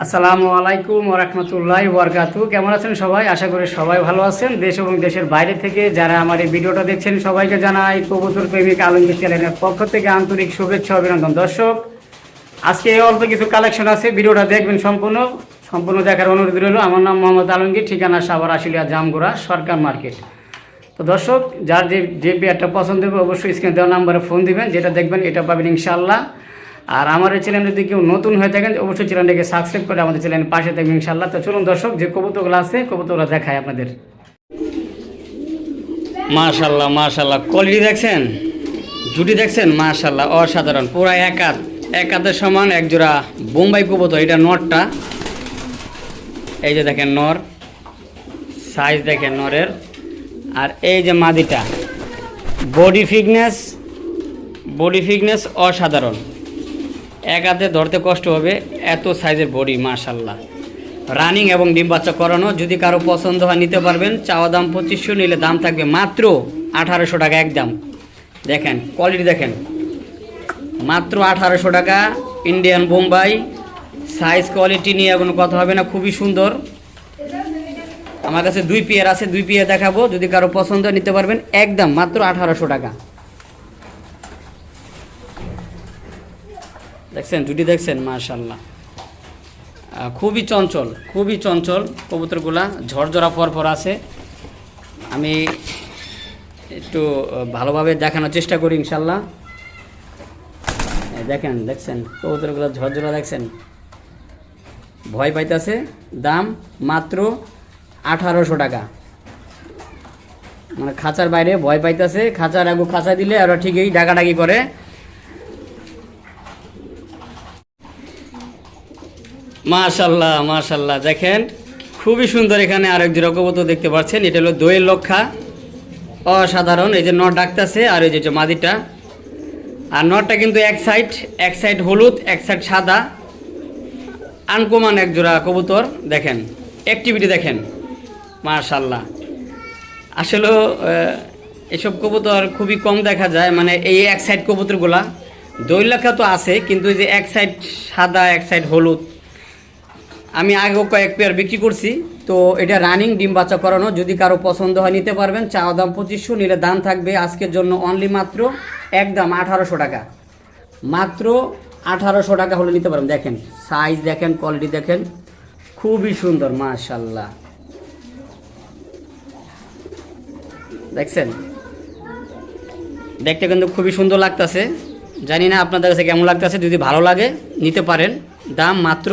আসসালামু আলাইকুম ওরহমতুল্লাহ বরকাতু কেমন আছেন সবাই? আশা করি সবাই ভালো আছেন। দেশ এবং দেশের বাইরে থেকে যারা আমার এই ভিডিওটা দেখছেন, সবাইকে জানাই কবুতর প্রেমিক আলমগীর চ্যানেলের পক্ষ থেকে আন্তরিক শুভেচ্ছা, অভিনন্দন। দর্শক, আজকে অল্প কিছু কালেকশন আছে। ভিডিওটা দেখবেন সম্পূর্ণ। সম্পূর্ণ দেখার অনুরোধ রইল। আমার নাম মোহাম্মদ আলমগীর, ঠিকানা সাভার আশিলিয়া, জামগুড়া, সরকার মার্কেট। তো দর্শক, যার যে যে পেয়ারটা পছন্দ হবে, অবশ্যই স্ক্রিনে দেওয়া নাম্বারে ফোন দিবেন। যেটা দেখবেন, এটা পাবেন ইনশাল্লাহ আর আমার এই চ্যানেল যদি কেউ নতুন হয়ে থাকেন, অবশ্যই চ্যানেলটাকে সাবস্ক্রাইব করে আমাদের চ্যানেলের পাশে থাকবেন ইনশাল্লাহ তো চলুন দর্শক, যে কবুতরগুলো আছে, কবুতরগুলো দেখায় আপনাদের। মাশাল্লাহ মাশাল্লাহ কোয়ালিটি দেখছেন? জুটি দেখছেন? মাশাল্লাহ অসাধারণ। পুরা এক হাত এক হাতের সমান এক জোড়া বোম্বাই কবুতর। এটা নরটা এই যে দেখেন নর। সাইজ দেখেন নরের। আর এই যে মাদিটা। বডি ফিটনেস বডি ফিটনেস অসাধারণ। এক হাতে ধরতে কষ্ট হবে, এত সাইজের বডি মাশাল্লাহ রানিং এবং ডিম বাচ্চা করানো, যদি কারও পছন্দ হয় নিতে পারবেন, চাওয়া দাম পঁচিশশো, নিলে দাম থাকবে মাত্র আঠারোশো টাকা একদম। দেখেন কোয়ালিটি দেখেন। মাত্র আঠারোশো টাকা ইন্ডিয়ান বোম্বাই সাইজ কোয়ালিটি নিয়ে কোনো কথা হবে না, খুবই সুন্দর। আমার কাছে দুই পেয়ার আছে, দুই পেয়ার দেখাবো, যদি কারও পছন্দ নিতে পারবেন, একদম মাত্র আঠারোশো টাকা। দেখছেন? জুটি দেখছেন? মাশাল্লাহ খুবই চঞ্চল খুবই চঞ্চল কবুতরগুলা। ঝরঝরা পর পর আছে। আমি একটু ভালোভাবে দেখানোর চেষ্টা করি ইনশাল্লাহ দেখেন, দেখছেন? কবুতরগুলো ঝরঝরা দেখছেন? ভয় পাইতেছে। দাম মাত্র আঠারোশো টাকা। মানে খাঁচার বাইরে ভয় পাইতেছে। খাঁচার আগু খাঁচা দিলে আর ঠিকই ডাকাডাকি করে। মাশাল্লাহ মাশাল্লাহ। দেখেন, খুবই সুন্দর এখানে আরেক জোড়া কবুতর দেখতে পাচ্ছেন। এটা হলো দইয়ের লক্ষা। অসাধারণ, এই যে নট ডাকতেছে, আর এই যে মাদিটা। আর নটটা কিন্তু এক সাইড এক সাইড হলুদ, এক সাইড সাদা। আনকমান এক জোড়া কবুতর, দেখেন। অ্যাক্টিভিটি দেখেন। মাশাল্লাহ। আসলে এসব কবুতর খুবই কম দেখা যায় মানে এই এক সাইড কবুতরগুলা। দৈলাখা তো আছে, কিন্তু এই যে এক সাইড সাদা, এক সাইড হলুদ আমি আগেও কয়েক পেয়ার বিক্রি করছি, তো এটা রানিং ডিম বাচ্চা করানো। যদি কারও পছন্দ হয়, নিতে পারবেন। চাওয়া দাম পঁচিশশো, নিলে দাম থাকবে আজকের জন্য অনলি মাত্র একদম আঠারোশো টাকা। মাত্র আঠারোশো টাকা হলে নিতে পারবেন। দেখেন সাইজ দেখেন কোয়ালিটি দেখেন, খুবই সুন্দর, মাশাল্লাহ। দেখছেন? দেখতে কিন্তু খুবই সুন্দর লাগতেছে। জানি না আপনাদের কাছে কেমন লাগতেছে। যদি ভালো লাগে, নিতে পারেন। দাম মাত্র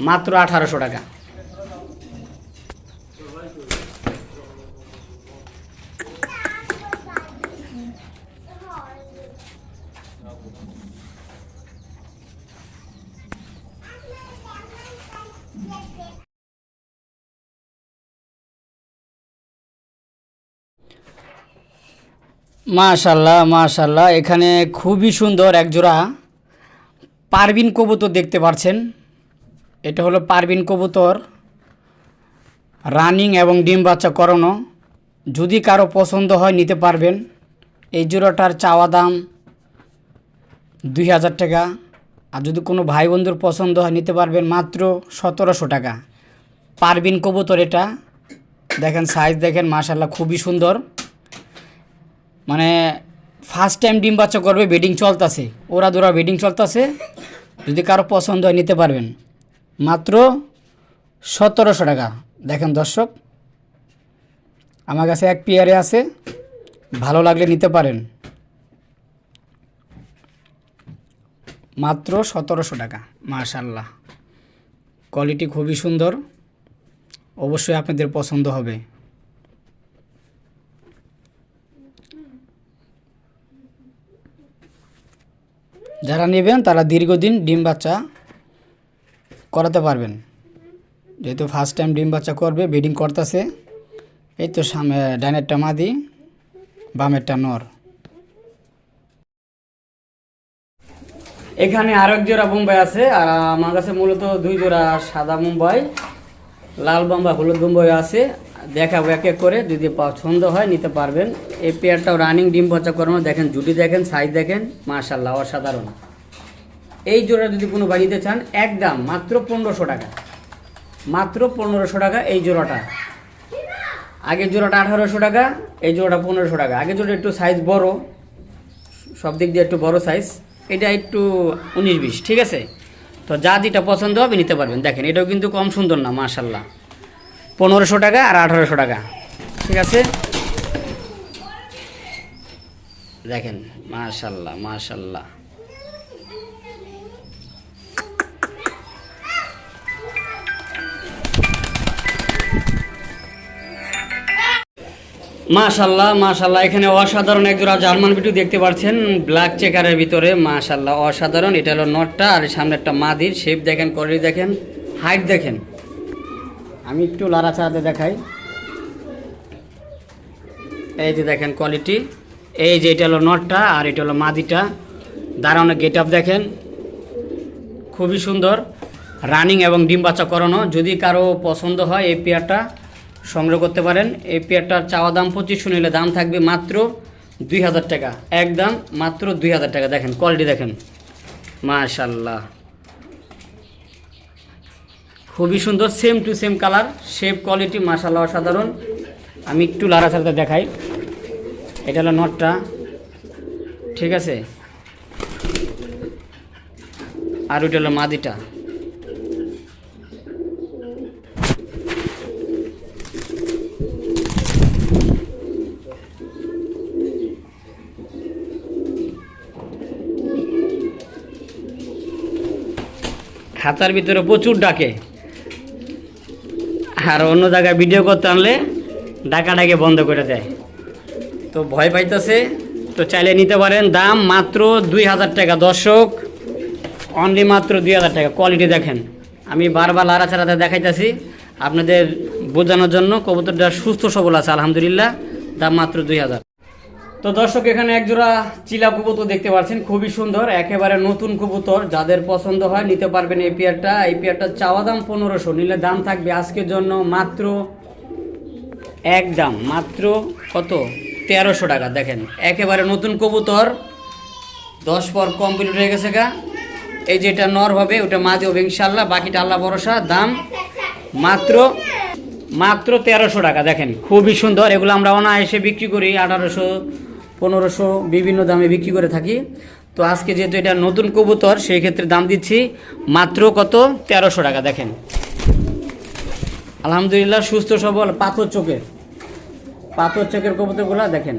মাত্র আঠারোশো টাকা। মাশাল্লাহ মাশাল্লাহ এখানে খুবই সুন্দর একজোড়া পারবিন কবুতর দেখতে পাচ্ছেন এটা হলো পারবিন কবুতর, রানিং এবং ডিম বাচ্চা করানো। যদি কারও পছন্দ হয়, নিতে পারবেন। এই জোড়াটার চাওয়া দাম দুই হাজার টাকা। আর যদি কোনো ভাই বন্ধুর পছন্দ হয়, নিতে পারবেন মাত্র সতেরোশো টাকা। পারবিন কবুতর এটা। দেখেন সাইজ দেখেন মাশাল্লাহ খুবই সুন্দর। মানে ফার্স্ট টাইম ডিম বাচ্চা করবে বেডিং চলতেছে। ওরা দোরা বেডিং চলতেছে। যদি কারও পছন্দ হয়, নিতে পারবেন। মাত্র সতেরোশো টাকা। দেখেন দর্শক, আমার কাছে এক পেয়ারে আছে, ভালো লাগলে নিতে পারেন। মাত্র সতেরোশো টাকা মাশাল্লাহ কোয়ালিটি খুবই সুন্দর, অবশ্যই আপনাদের পছন্দ হবে। যারা নেবেন তারা দীর্ঘদিন ডিম বাচ্চা করাতে পারবেন। যেহেতু ফার্স্ট টাইম ডিম বাচ্চা করবে ব্রিডিং করতেছে, এই তো সামনে ডাইনেরটা মাদি, বামেরটা নর। এখানে আরেক জোড়া বোম্বাই আছে, আর আমার কাছে মূলত দুই জোড়া সাদা মুম্বাই লাল বোম্বাই, হলুদ বোম্বাই আছে। দেখাবো এক এক করে, যদি পছন্দ হয় নিতে পারবেন। এই পেয়ারটাও রানিং ডিম বাচ্চা করানো, দেখেন, জুটি দেখেন সাইজ দেখেন মার্শাল্লাহ অসাধারণ। এই জোড়া যদি কোনো নিতে চান, একদম মাত্র পনেরোশো টাকা। মাত্র পনেরোশো টাকা এই জোড়াটা। আগের জোড়াটা আঠারোশো টাকা, এই জোড়াটা পনেরোশো টাকা। আগের জোড়া একটু সাইজ বড়, সব দিক দিয়ে একটু বড় সাইজ এটা একটু উনিশ বিশ, ঠিক আছে? তো যা যেটা পছন্দ হবে নিতে পারবেন। দেখেন, এটাও কিন্তু কম সুন্দর না মাশাল্লাহ পনেরোশো টাকা আর আঠারোশো টাকা, ঠিক আছে? দেখেন মাশাল্লাহ মাশাল্লাহ মাশাল্লাহ মাশাল্লাহ। এখানে অসাধারণ একজোড়া জার্মান বিটু দেখতে পাচ্ছেন। ব্ল্যাক চেকারের ভিতরে, মাশাল্লাহ, অসাধারণ। এটা হলো নটটা আর সামনে একটা মাদির শেপ দেখেন কোয়ালিটি দেখেন হাইট দেখেন। আমি একটু লাড়া চাড়াতে দেখাই। এই যে দেখেন কোয়ালিটি এই যে এটা হলো নটটা আর এটা হলো মাদিটা। দাঁড়ানো গেট আপ দেখেন। খুবই সুন্দর। রানিং এবং ডিম বাচ্চা করানো। যদি কারও পছন্দ হয় এই পেয়ারটা সংগ্রহ করতে পারেন। এই পেয়ারটার চাওয়া দাম পঁচিশশো নিলে দাম থাকবে মাত্র দুই হাজার টাকা। একদম মাত্র দুই হাজার টাকা। দেখেন কোয়ালিটি দেখেন। মাশাল্লাহ খুবই সুন্দর same to same colour shape quality মাশাল্লাহ অসাধারণ। আমি একটু লাড়াচাড়াতে দেখাই। এটা হলো নটটা। ঠিক আছে? আর ওইটা হলো মাদিটা। খাতার ভিতরে প্রচুর ডাকে। আর অন্য জায়গায় ভিডিও করতে আনলে ডাকা ডাকে বন্ধ করে দেয়। তো ভয় পাইতেছে। তো চাইলে নিতে পারেন। দাম মাত্র দুই হাজার টাকা। দর্শক অনলি মাত্র দুই হাজার টাকা। কোয়ালিটি দেখেন। আমি বারবার লাড়া ছাড়াতে দেখাইতেছি। আপনাদের বোঝানোর জন্য কবুতরটা সুস্থ সবল আছে, আলহামদুলিল্লাহ। দাম মাত্র দুই হাজার। তো দর্শক, এখানে একজোড়া চিলা কবুতর দেখতে পাচ্ছেন, খুবই সুন্দর, একেবারে নতুন কবুতর, যাদের পছন্দ হয় নিতে পারবেন এই পেয়ারটা। এই পেয়ারটার চাওয়া দাম পনেরোশো, নিলে দাম থাকবে আজকের জন্য মাত্র এক দাম, মাত্র কত? তেরোশো টাকা, দেখেন, একেবারে নতুন কবুতর, দশ পর কমপ্লিট হয়ে গেছে গা। এই যে এটা নর হবে, ওটা মাঝে হবে ইনশাল্লাহ বাকিটা আল্লাহ ভরসা, দাম মাত্র মাত্র তেরোশো টাকা, দেখেন, খুবই সুন্দর, এগুলো আমরা অনায়াসে বিক্রি করি, আঠারোশো পনেরোশো বিভিন্ন দামে বিক্রি করে থাকি। তো আজকে যেহেতু এটা নতুন কবুতর, সেই ক্ষেত্রে দাম দিচ্ছি মাত্র কত? তেরোশো টাকা, দেখেন। আলহামদুলিল্লাহ সুস্থ সবল পাথর চোখের পাথর চোখের কবুতরগুলো দেখেন।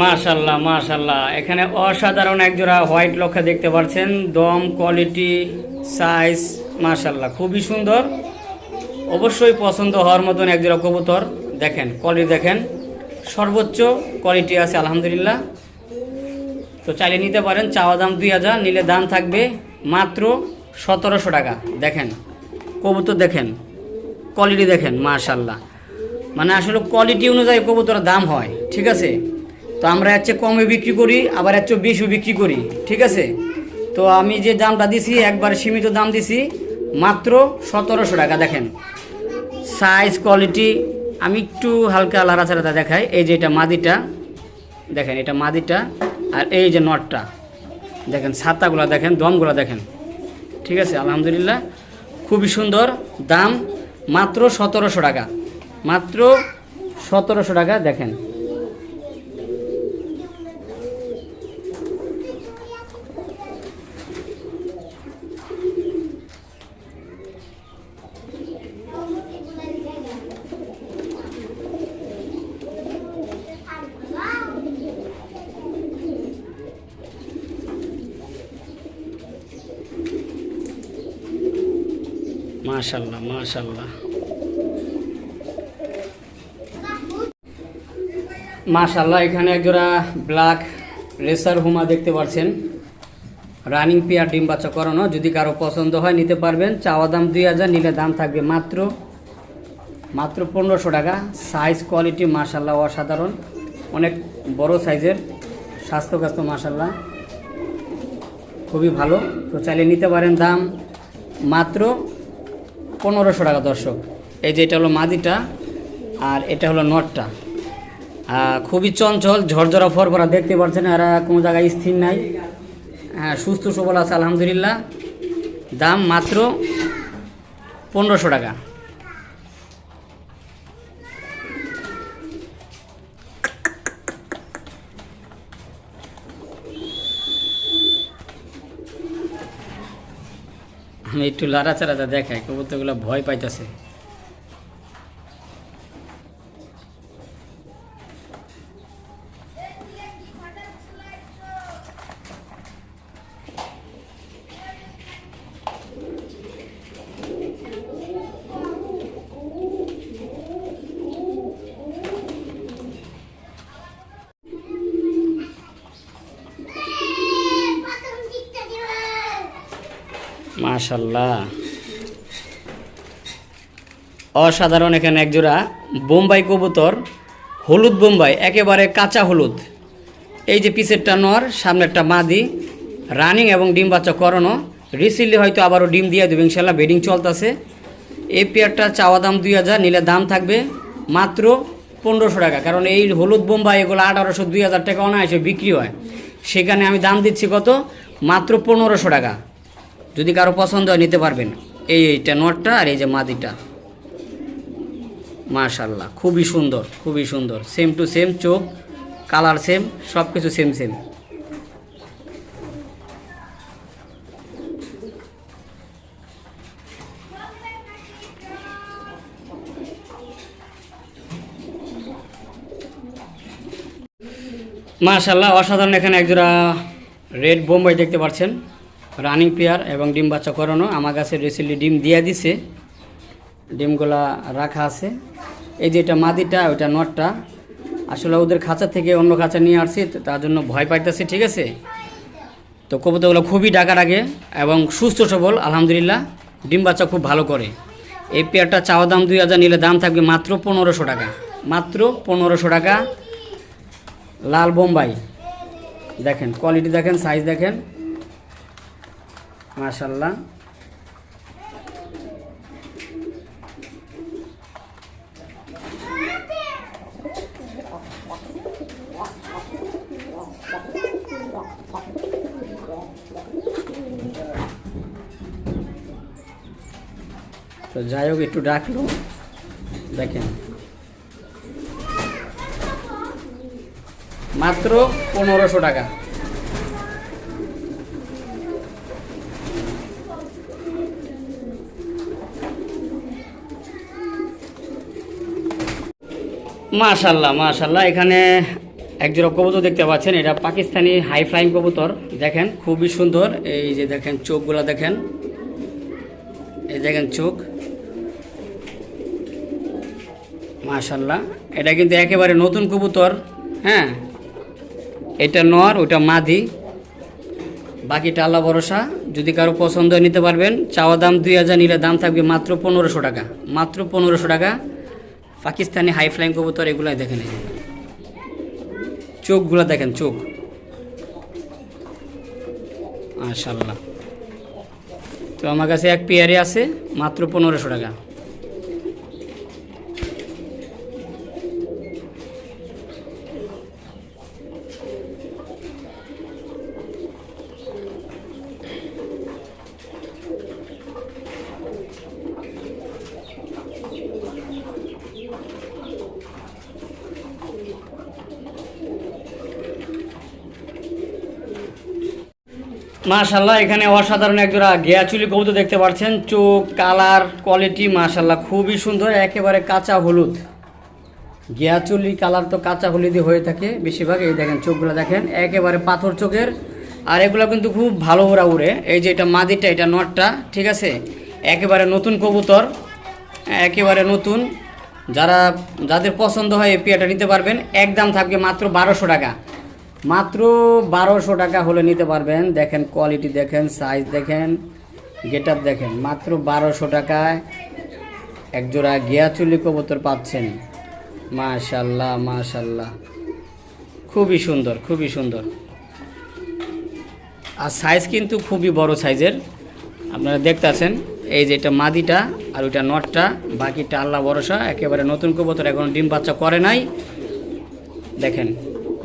মাশাল্লাহ মাশাল্লাহ। এখানে অসাধারণ একজোড়া হোয়াইট লক্ষা দেখতে পাচ্ছেন। দম, কোয়ালিটি, সাইজ, মাশাল্লাহ, খুবই সুন্দর। অবশ্যই পছন্দ হওয়ার মতন একজোড়া কবুতর। দেখেন কোয়ালিটি দেখেন। সর্বোচ্চ কোয়ালিটি আছে, আলহামদুলিল্লাহ। তো চাইলে নিতে পারেন, চাওয়া দাম দুই হাজার, নিলে দাম থাকবে মাত্র সতেরোশো টাকা। দেখেন, কবুতর দেখেন কোয়ালিটি দেখেন, মাশাল্লাহ। মানে আসলে কোয়ালিটি অনুযায়ী কবুতরের দাম হয়, ঠিক আছে? তো আমরা হচ্ছে কমে বিক্রি করি, আবার হচ্ছে বেশিও বিক্রি করি, ঠিক আছে? তো আমি যে দামটা দিছি, একবার সীমিত দাম দিছি, মাত্র সতেরোশো টাকা, দেখেন। সাইজ কোয়ালিটি আমি একটু হালকা লাড়াচাড়াটা দেখাই, এই যে এটা মাদিটা, দেখেন, এটা মাদিটা, আর এই যে নটটা, দেখেন, ছাতাগুলো দেখেন, দমগুলো দেখেন, ঠিক আছে, আলহামদুলিল্লাহ, খুবই সুন্দর, দাম মাত্র সতেরোশো টাকা, মাত্র সতেরোশো টাকা, দেখেন। মাশাল্লাহ মাশাল্লাহ। মাশাল্লাহ, এখানে একজোড়া ব্ল্যাক রেসার হুমা দেখতে পাচ্ছেন রানিং পেয়ার ডিম বাচ্চা করানো, যদি কারও পছন্দ হয় নিতে পারবেন। চাওয়া দাম দুই হাজার, নিলে দাম থাকবে মাত্র মাত্র পনেরোশো টাকা। সাইজ কোয়ালিটি মাশাল্লাহ অসাধারণ। অনেক বড় সাইজের স্বাস্থ্য কাস্ত মাসাল্লাহ খুবই ভালো। তো চাইলে নিতে পারেন দাম মাত্র পনেরোশো টাকা, দর্শক। এই যে এটা হলো মাদিটা আর এটা হলো নটটা। খুবই চঞ্চল, ঝরঝরা ফরফরা দেখতে পাচ্ছেন এরা, কোনো জায়গায় স্থির নাই। হ্যাঁ সুস্থ সবল আছে, আলহামদুলিল্লাহ। দাম মাত্র পনেরোশো টাকা। আমি একটু লাড়াচাড়াটা দেখাই কবুতরগুলো ভয় পাইতেছে। মাশাল্লাহ অসাধারণ এখানে একজোড়া বোম্বাই কবুতর, হলুদ বোম্বাই, একেবারে কাঁচা হলুদ। এই যে পিছেরটা নর, সামনেরটা মাদি, রানিং এবং ডিম বাচ্চা করানো। রিসেন্টলি হয়তো আবারও ডিম দিয়ে দেবে ইনশাল্লাহ বেডিং চলতেছে। এই পেয়ারটা চাওয়া দাম দুই হাজার, নিলে দাম থাকবে মাত্র পনেরোশো টাকা। কারণ এই হলুদ বোম্বাই এগুলো আঠারোশো, দুই হাজার টাকা অনায়াসে বিক্রি হয়। সেখানে আমি দাম দিচ্ছি কত? মাত্র পনেরোশো টাকা। যদি কারও পছন্দ হয়, নিতে পারবেন। এই এইটা নটটা আর এই যে মাদিটা। মাশাল্লাহ খুবই সুন্দর খুবই সুন্দর। সেম টু সেম চোখ কালার সেম সব কিছু সেম সেম মাশাল্লাহ অসাধারণ এখানে একজোড়া রেড বোম্বাই দেখতে পাচ্ছেন। রানিং পেয়ার এবং ডিম বাচ্চা করানো। আমার কাছে রিসেন্টলি ডিম দিয়ে দিছে। ডিমগুলা রাখা আছে। এই যে এটা মাদিটা, ওইটা নটটা। আসলে ওদের খাঁচা থেকে অন্য খাঁচা নিয়ে আসছি তার জন্য ভয় পাইতেছে, ঠিক আছে? তো কবুতরগুলো খুবই ডাকার আগে এবং সুস্থ সবল, আলহামদুলিল্লাহ। ডিম বাচ্চা খুব ভালো করে। এই পেয়ারটা চাওয়া দাম দুই হাজার নিলে দাম থাকবে মাত্র পনেরোশো টাকা। মাত্র পনেরোশো টাকা। লাল বোম্বাই। দেখেন কোয়ালিটি দেখেন সাইজ দেখেন। মাশাল্লাহ তো যাই হোক একটু ডাকলো। দেখেন। মাত্র পনেরোশো টাকা। মাশাল্লাহ মাশাল্লাহ এখানে একজোড়া কবুতর দেখতে পাচ্ছেন, এটা পাকিস্তানি হাই ফ্লাইং কবুতর। দেখেন, খুবই সুন্দর। এই যে দেখেন, চোখগুলো দেখেন। এই দেখেন চোখ। মাশাল্লাহ এটা কিন্তু একেবারে নতুন কবুতর হ্যাঁ? এটা নর, ওটা মাদি। বাকিটা আল্লাহ ভরসা। যদি কারও পছন্দ নিতে পারবেন। চাওয়া দাম দুই হাজার, নিলে দাম থাকবে মাত্র পনেরোশো টাকা। মাত্র পনেরোশো টাকা। পাকিস্তানি হাই ফ্লাইং কবুতর এগুলাই দেখেন। চোখগুলো দেখেন, চোখ। মাশাল্লাহ তো আমার কাছে এক পেয়ারে আছে, মাত্র পনেরোশো টাকা। মাশাল্লাহ এখানে অসাধারণ একজোড়া গেয়া চুলি কবুতর দেখতে পাচ্ছেন। চোখ, কালার কোয়ালিটি মাশাল্লাহ খুবই সুন্দর, একেবারে কাঁচা হলুদ। গেয়া চুলি কালার তো কাঁচা হলুদই হয়ে থাকে বেশিরভাগ, এই দেখেন চোখগুলো দেখেন, একেবারে পাথর চোখের। আর এগুলো কিন্তু খুব ভালো ওরা উড়ে, এই যে এটা মাদিটা এটা নটটা, ঠিক আছে? একেবারে নতুন কবুতর, একেবারে নতুন। যারা, যাদের পছন্দ হয় এই পেয়াটা নিতে পারবেন, একদম থাকবে মাত্র বারোশো টাকা। মাত্র বারোশো টাকা হলে নিতে পারবেন। দেখেন কোয়ালিটি দেখেন সাইজ দেখেন গেট দেখেন। মাত্র বারোশো টাকায় একজোড়া গিয়া চুলি কবুতর পাচ্ছেন। মাশাল্লাহ মাশাল্লাহ। খুবই সুন্দর খুবই সুন্দর। আর সাইজ কিন্তু খুবই বড় সাইজের আপনারা দেখতেছেন এই যে এটা মাদিটা আর ওইটা নটটা। বাকিটা আল্লাহ ভরসা, একেবারে নতুন কবুতর, এখন ডিম বাচ্চা করে নাই। দেখেন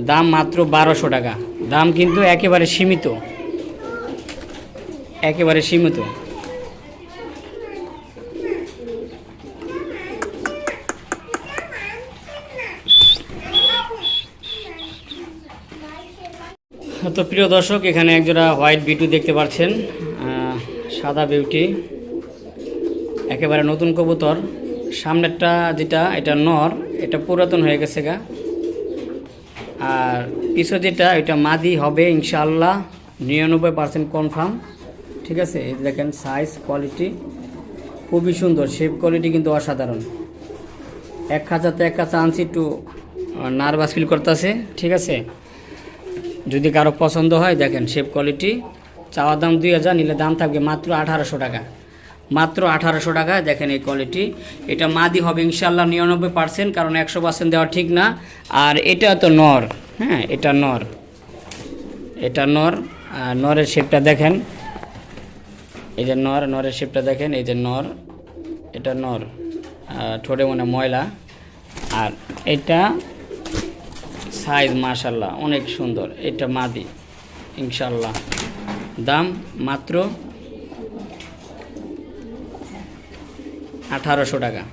দাম মাত্র বারোশো টাকা। দাম কিন্তু একেবারে সীমিত। একেবারে সীমিত। তো প্রিয় দর্শক, এখানে একজোড়া হোয়াইট বিউটি দেখতে পাচ্ছেন সাদা বিউটি, একেবারে নতুন কবুতর। সামনেরটা যেটা, এটা নর, এটা পুরাতন হয়ে গেছে গা। আর পিছু যেটা এটা মাদি হবে ইনশাল্লাহ নিরানব্বই পার্সেন্ট কনফার্ম ঠিক আছে? এই দেখেন সাইজ কোয়ালিটি খুবই সুন্দর শেপ কোয়ালিটি কিন্তু অসাধারণ। এক খাঁচাতে এক খাঁচা আনছি, একটু নার্ভাস ফিল করতেছে, ঠিক আছে? যদি কারও পছন্দ হয়, দেখেন শেপ কোয়ালিটি চাওয়ার দাম দুই হাজার, নিলে দাম থাকবে মাত্র আঠারোশো টাকা। মাত্র আঠারোশো টাকা। দেখেন এই কোয়ালিটি এটা মাদি হবে ইনশাল্লাহ নিরানব্বই পার্সেন্ট কারণ একশো পার্সেন্ট দেওয়া ঠিক না। আর এটা তো নর হ্যাঁ এটা নর। এটা নর, আর নরের শেপটা দেখেন। এই যে নর, নরের শেপটা দেখেন, এই যে নর, এটা নর ঠোঁটে মনে ময়লা। আর এটা সাইজ মাশাল্লাহ অনেক সুন্দর। এটা মাদি ইনশাল্লাহ দাম মাত্র আঠারোশো টাকা।